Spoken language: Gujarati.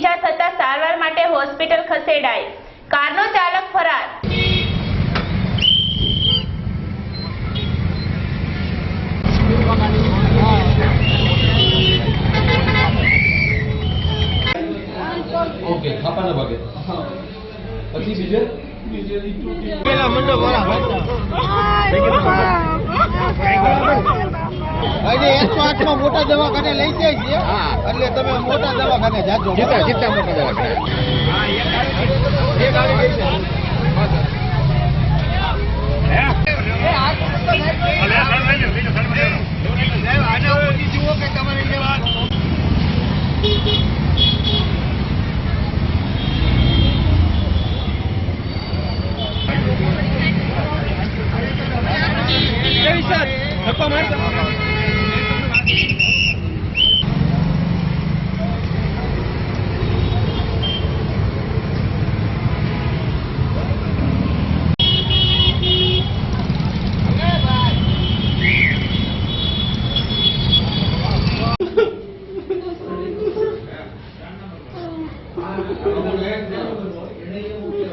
ઈજા થતા સારવાર માટે હોસ્પિટલ ખસેડાઈ કારનો ચાલક ફરાર. ઓકે થાપાના ભાગે. પછી બીજે? હજી એકસો આઠમાં મોટા લઈ જાય છે. એટલે તમે મોટા દવાખાને જાજો. જીતા જીતા મોટા દવાખાને. જુઓ கொடுத்து